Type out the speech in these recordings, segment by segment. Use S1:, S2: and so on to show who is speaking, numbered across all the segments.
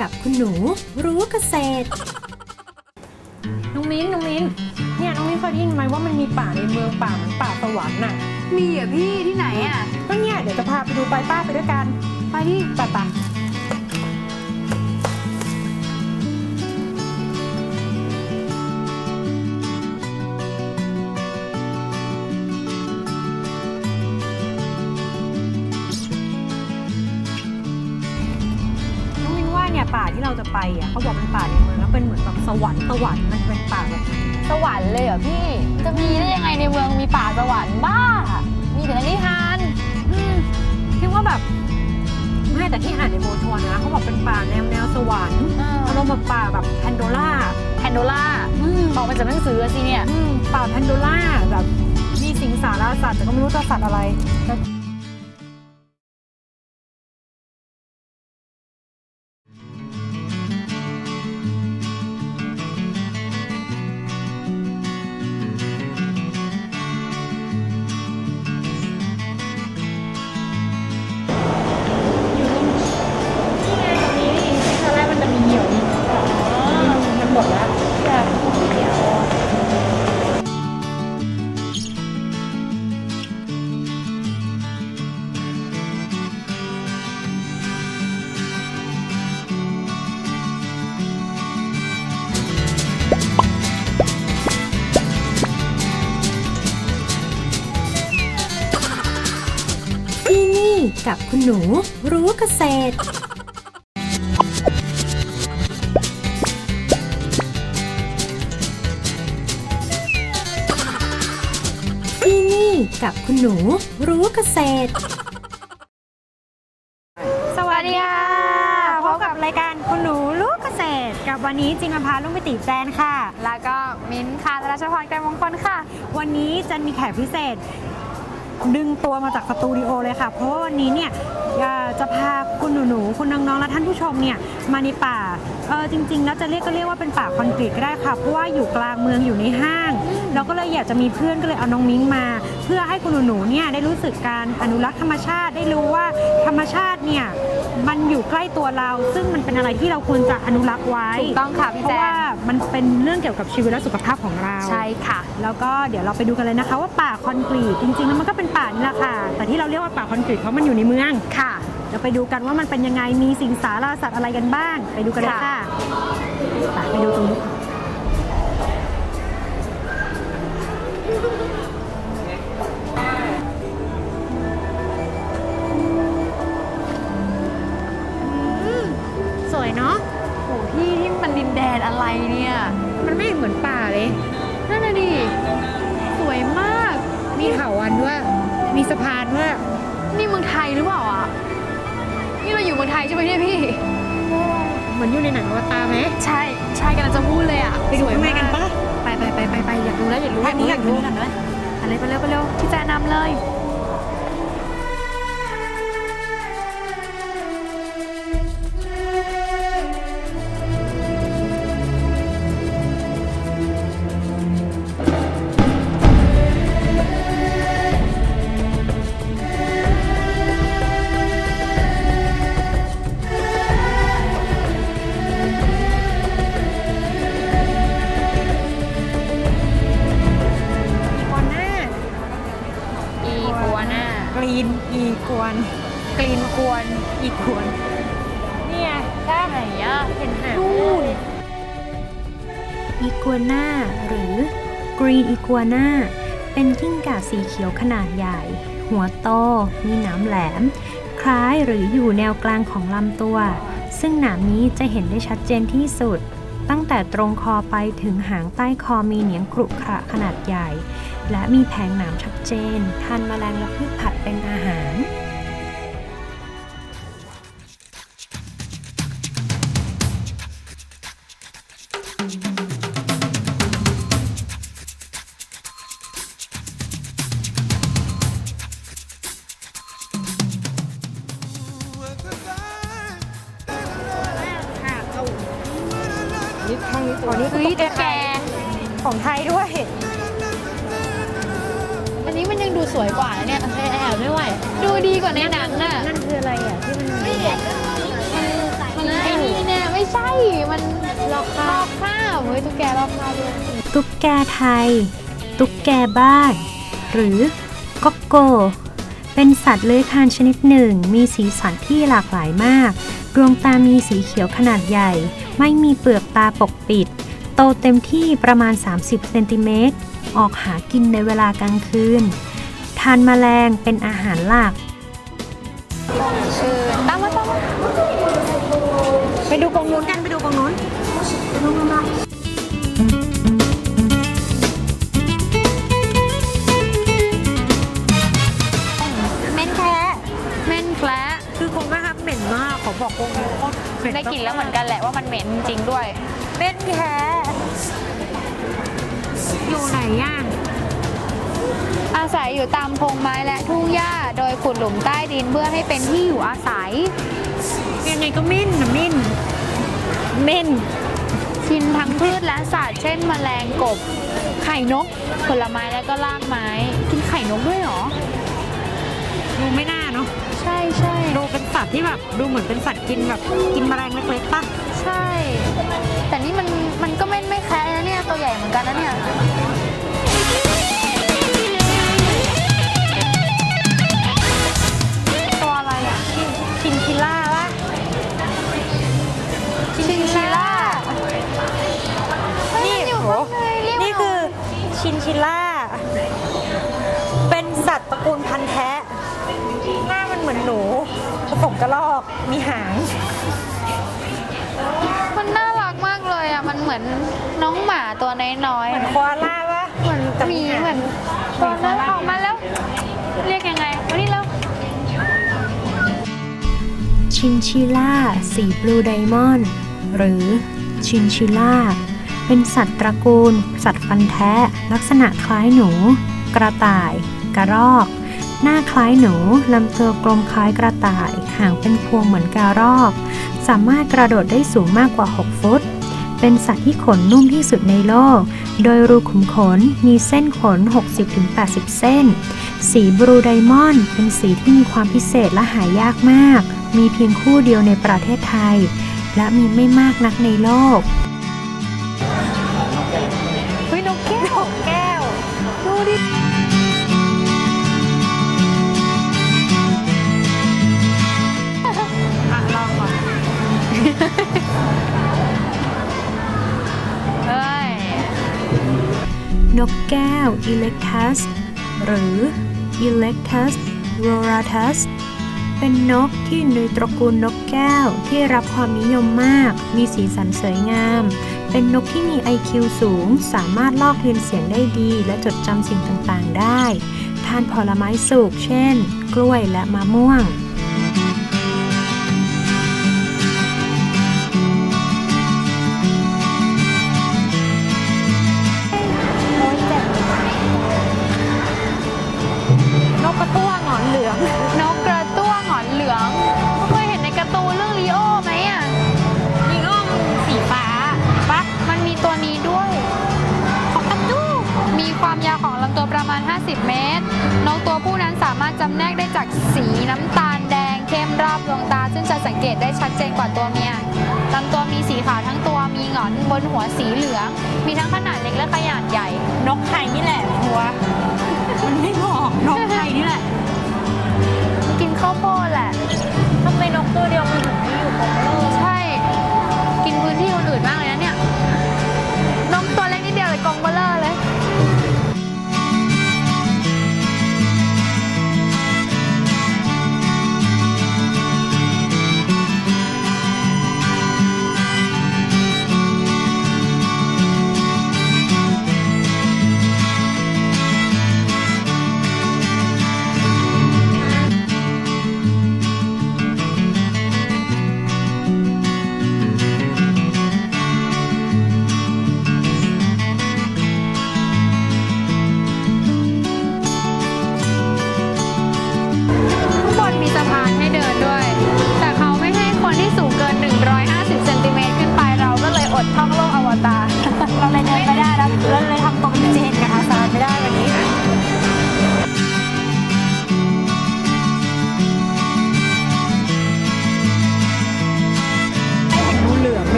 S1: กับคุณหนูรู้เกษตร
S2: น้องมิ้นน้องมิ้นเนี่ยน้องมิ้นเคยได้ยินไหมว่ามันมีป่าในเมืองป่าเหมือนป่าสวรรค์น่ะ
S3: มีอะพี่ที่ไหนอะ
S2: ก็เนี่ยเดี๋ยวจะพาไปดูไปป้าไปด้วยกัน
S3: ไปที่
S2: ป่าป่า เขาบอกเป็นป่าในเมืองแล้วเป็นเหมือนแบบสวรรค์สวรรค์มันเป็นป่าแบบ
S3: สวรรค์เลยเหรอพี่ จะมีได้ยังไงในเมืองมีป่าสวรรค์บ้า มีแต่ในนิทาน
S2: อืมคิดว่าแบบไม่แต่ที่อ่านในโบชวนนะเขาบอกเป็นป่าแนวแนวสวรรค์อารมณ์แบบป่าแบบแพนโดล่า
S3: แพนโดล่า
S2: อืม
S3: บอกมาจากหนังสือสิเนี่ย
S2: อืมป่าแพนโดล่าแบบมีสิงสารสัตว์แต่ก็ไม่รู้จะสัตว์อะไร หมดแล้ว
S3: อยากกินเตี๋ยว
S1: ที่นี่กับคุณหนูรู้เกษตร กับคุณหนูรู้เกษตร
S2: สวัสดีค่ะพบกับรายการคุณหนูลูกเกษตร กับวันนี้จิงอภาลุงไปติแฟนค่ะ
S3: แล้วก็มิ้นท์ค่ะรัชพรไกรมงคลค่ะ
S2: วันนี้จะมีแขกพิเศษ ดึงตัวมาจากสตูดิโอเลยค่ะ เพราะว่าวันนี้เนี่ยอ่าจะพาคุณหนูๆคุณน้องๆและท่านผู้ชมเนี่ยมาในป่าเออจริง ๆ แล้วจะเรียกก็เรียกว่าเป็นป่าคอนกรีตก็ได้ค่ะเพราะว่าอยู่กลางเมืองอยู่ในห้าง เราก็เลยอยากจะมีเพื่อนก็เลยเอาน้องมิ้งมา เพื่อให้คุณหนูๆเนี่ยได้รู้สึกการอนุรักษ์ธรรมชาติได้รู้ว่าธรรมชาติเนี่ยมันอยู่ใกล้ตัวเรา ซึ่งมันเป็นอะไรที่เราควรจะอนุรักษ์ไว้
S3: ถูกต้องค่ะพี่
S2: เพ
S3: แจ
S2: ราะ
S3: น
S2: ว่ามันเป็นเรื่องเกี่ยวกับชีวิตและสุขภาพของเรา
S3: ใช่ค่ะ
S2: แล้วก็เดี๋ยวเราไปดูกันเลยนะคะ ว่าป่าคอนกรีตจริงๆแล้วมันก็เป็นป่านี่แหละค่ะ แต่ที่เราเรียกว่าป่าคอนกรีตเพราะมันอยู่ในเมือง
S3: ค่ะ
S2: เดี๋ยวไปดูกันว่ามันเป็นยังไงมีสิงสาราสัตว์อะไรกันบ้าง ไปดูกันเลย
S3: ค่ะ
S2: ค่ะ ไปไปดูตรงนู้น สวยเนาะ
S3: โหพี่ที่มันดินแดนอะไรเนี่ย
S2: มันไม่เหมือนป่าเลย
S3: นั่นน่ะดิ สวยมาก
S2: มีเถาวันด้วย มีสะพานด้วย
S3: นี่เมืองไทยหรือเปล่าอะ นี่เราอยู่เมืองไทยใช่ไหมเนี่ยพี่
S2: เหมือนอยู่ในหนังอวตารไหม
S3: ใช่ ใช่กำลังจะพูดเลยอะ
S2: ไปดู
S3: สวย
S2: ข้างในกันปะ
S3: ไปไปไปไปไปอยากดูแล้วอยากรู้
S2: ภาพนี้อยากดู
S3: กันเลยอะไรไปเร็วไปเร็วพี่แจนำเลย
S2: น่า
S3: ก
S2: รีนอีกวน
S3: กรีนกวน
S2: อีกวนเนี่ยได้
S3: ไหนอะ
S2: เห็นหาง
S3: นู่น
S1: อีกัวน่าหรือ Green Iguana เป็นกิ้งก่าสีเขียวขนาดใหญ่ หัวโตมีหนามแหลม คล้ายหรืออยู่แนวกลางของลำตัว ซึ่งหนามนี้จะเห็นได้ชัดเจนที่สุด ตั้งแต่ตรงคอไปถึงหางใต้คอมีเหนียงกรุขระขนาดใหญ่ และมีแผงหนามชัดเจน ทานแมลงและพืชผักเป็นอาหาร
S2: นี่ข้างนี้ตัวนี้
S3: คือ
S2: ตุ๊ก
S3: แก
S2: ของไทยด้วย
S3: อันนี้มันยังดูสวยกว่านะเนี่ยแอบไม่ไหว ดูดีกว่าในหนังน่ะ
S2: นั่นคืออะไรอะที่มัน
S3: มันมันไอเนี่ยไม่ใช่ มันลอกข้าวลอกข้าวเฮ้ยตุ๊กแกลอกข้าบเลย
S1: ตุ๊กแกไทย ตุ๊กแกบ้าน หรือก็โก เป็นสัตว์เลื้อยคลานชนิดหนึ่ง มีสีสันที่หลากหลายมาก ดวงตามีสีเขียวขนาดใหญ่ ไม่มีเปลือกตาปกปิด โตเต็มที่ประมาณ 30เซนติเมตร ออกหากินในเวลากลางคืน ทานแมลงเป็นอาหารหลัก
S3: ชื่อตามมาตามมา
S2: ไปดูกรงนู้นกันไปดูกรงนู้นเม้นแท้
S3: เม่นแคละ
S2: คือกรงนะครับเหม็นมากขอบอกกรงนี้โคตรเหม็น
S3: ได้กลิ่นแล้วเหมือนกันแหละว่ามันเหม็นจริงด้วย
S2: เม้นแท้อยู่ไหนอะ
S3: อาศัยอยู่ตามพงไม้และทุ่งหญ้าโดยขุดหลุมใต้ดินเพื่อให้เป็นที่อยู่อาศัย
S2: ยังไงก็เม้นนะเม้นเม้น
S3: กินทั้งพืชและสัตว์เช่นแมลงกบ ไข่นก ผลไม้และก็รากไม้ กินไข่นกด้วยเหรอ
S2: ดูไม่น่าเนาะ
S3: ใช่ใช่
S2: ดูเป็นสัตว์ที่แบบดูเหมือนเป็นสัตว์กินแบบกินแมลงเล็กๆป่ะ
S3: ใช่ แต่นี่มันมันก็ไม่ไม่แคระนะเนี่ยตัวใหญ่เหมือนกันนะเนี่ยตัวอะไรอะ
S2: ชินชิล่าป่ะ
S3: ชินชิล่า
S2: นี่
S3: อยู่
S2: โห
S3: ข้างในเรียก
S2: นี่คือชินชิล่า เป็นสัตว์ตระกูลพันธุ์แท้ห น้ามันเหมือนหนูผสมกระรอกมีหาง
S3: มันน่ารักมากเลยอะ มันเหมือนน้องหมาตัวน้อย
S2: เหมือนโคอาล่าป่ะ
S3: ๆเหมือน
S2: แต่
S3: หมี
S2: หาง
S3: เหมือนตัวนั้นออกมาแล้ว เรียกยังไงมานี่แล้ว
S1: ชินชิล่า สีบลูไดมอนด์หรือชินชิล่า เป็นสัตว์ตระกูล สัตว์ฟันแท้ ลักษณะคล้ายหนู กระต่าย กระรอก หน้าคล้ายหนู ลำตัวกลมคล้ายกระต่าย หางเป็นพวงเหมือนกระรอก สามารถกระโดดได้สูงมากกว่า 6 ฟุต เป็นสัตว์ที่ขนนุ่มที่สุดในโลก โดยรูขุมขนมีเส้นขน 60-80 เส้น สีบลูไดมอนด์เป็นสีที่มีความพิเศษและหายากมาก มีเพียงคู่เดียวในประเทศไทย และมีไม่มากนักในโลก
S3: นกแก้ว
S1: Electus หรือ Electus roratus เป็นนกที่ในตระกูลนกแก้วที่รับความนิยมมาก มีสีสันสวยงาม เป็นนกที่มี IQ สูง สามารถลอกเลียนเสียงได้ดี และจดจำสิ่งต่างๆได้ ทานผลไม้สุกเช่น กล้วยและมะม่วง
S2: 10 เม
S3: ต
S2: ร
S3: นกตัวผู้นั้นสามารถจำแนกได้จากสีน้ำตาลแดงเข้มรอบดวงตา ซึ่งจะสังเกตได้ชัดเจนกว่าตัวเมียลำตัวมีสีขาวทั้งตัวมีหงอนบนหัวสีเหลือง มีทั้งขนาดเล็กและขนาดใหญ่
S2: นกไทยนี่แหละหัวมันไม่บอก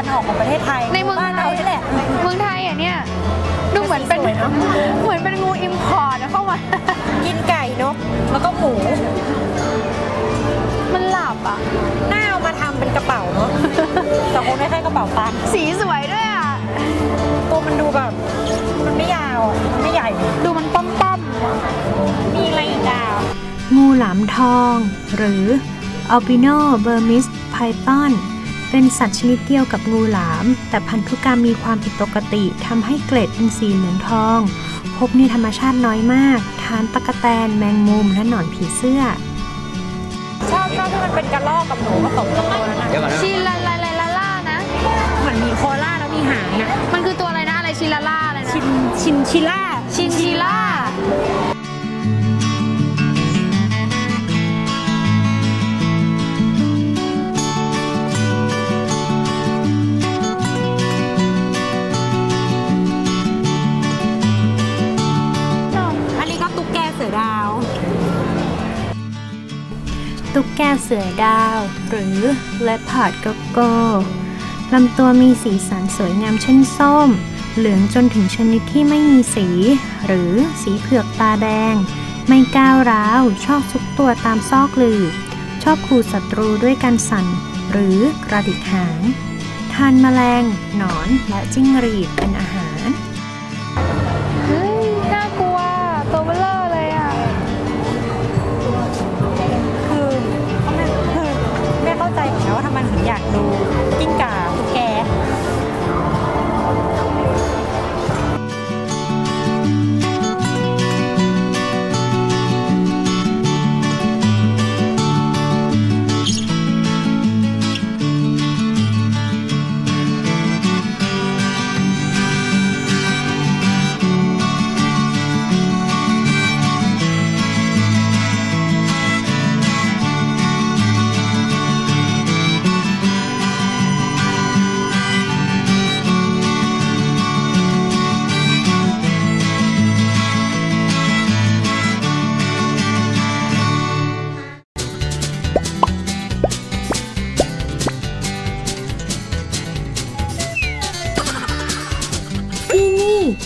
S3: ว
S2: ก็ตะ
S3: วันออกของ
S2: ประเทศไทย
S3: ในเมือง
S2: บ้าน
S3: ไท
S2: เรา
S3: ย
S2: นี่แหละ
S3: เมืองไทยอะเนี่ยดูเหมือนเป็น
S2: สวยเนอะ
S3: เหมือนเป็นงูอิมพอร์ตนะเข้ามา
S2: กินไก่นกแล้วก็หมู
S3: มันหลับอะ
S2: น่าเอามาทำเป็นกระเป๋าเนาะ แต่คงไม่ใช่กระเป๋าตังค์
S3: สีสวยด้วยอะ
S2: ตัวมันดูแบบ มันไม่ยาวอะมันไม่ใหญ่
S3: ดูมันป้อมป้อม
S2: มีอะไรอีกอะ
S1: งูหลามทอง หรือ albino burmese python เป็นสัตว์ชนิดเดียวกับงูหลาม แต่พันธุกรรมมีความผิดปกติทำให้เกล็ดเป็นสีเหลืองทอง พบในธรรมชาติน้อยมาก ทานตะกแตน แมงมุม และหนอนผีเสื้อ
S2: ชอบชอบที่มันเป็นกระรอกกับหนูผสมกันตัวนั้นนะ
S4: เดี๋ยวก่อนนะ
S3: ชิลาลาลาลาล่านะ
S2: เหมือนมีโคล่าแล้วมีหางอะ
S3: มันคือตัวอะไรนะอะไรชิลาล่าอะไรนะ
S2: ชินชินชิล่า
S3: ชินชิล่า
S2: เสือดาว
S1: หรือ leopard gecko ลำตัวมีสีสันสวยงามเช่นส้ม เหลืองจนถึงชนิดที่ไม่มีสี หรือสีเผือกตาแดง ไม่ก้าวร้าว ชอบซุกตัวตามซอกหลืบชอบขู่ศัตรูด้วยการสั่น หรือกระดิกหาง ทานแมลง หนอน และจิ้งหรีดเป็นอาหาร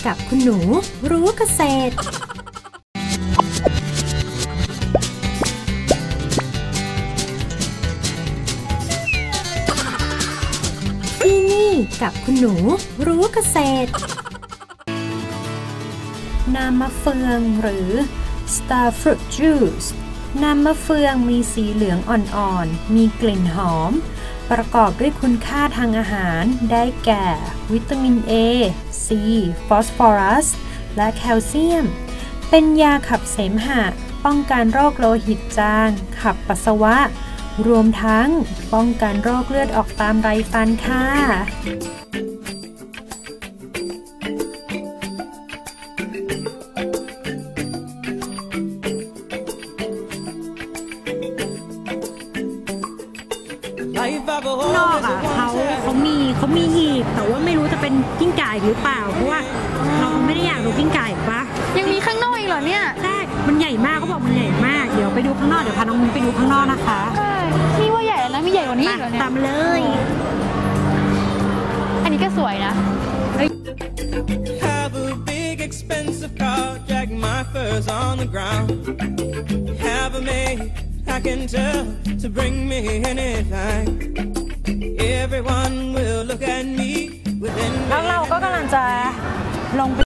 S3: กับ
S2: คุ
S1: ณหนูรู้เกษตร ที่นี่กับคุณหนูรู้เกษตรน้ำมะเฟืองหรือ star fruit juice น้ำมะเฟืองมีสีเหลืองอ่อนๆ มีกลิ่นหอม ประกอบด้วยคุณค่าทางอาหาร ได้แก่ วิตามิน A C ฟอสฟอรัส และแคลเซียม เป็นยาขับเสมหะ ป้องกันโรคโลหิตจาง ขับปัสสาวะ รวมทั้งป้องกันโรคเลือดออกตามไรฟันค่ะ
S2: มันใหญ่มากเขาบอกมันใหญ่มาก เดี๋ยวไปดูข้างนอกเดี๋ยวพาน้องมิ้นไปดูข้างนอกนะคะ
S3: ใช่นี่ว่าใหญ่แล้วนะมีใหญ่กว่านี้อีกเหรอเนี่ย
S2: ตามมาเลย
S3: อันนี้ก็สวยนะ
S4: Have a big expensive car, drag my furs on the ground. Have a maid I can tell to bring me anything. Everyone will look at me with
S2: แล้วเราก็กำลังจะลงไป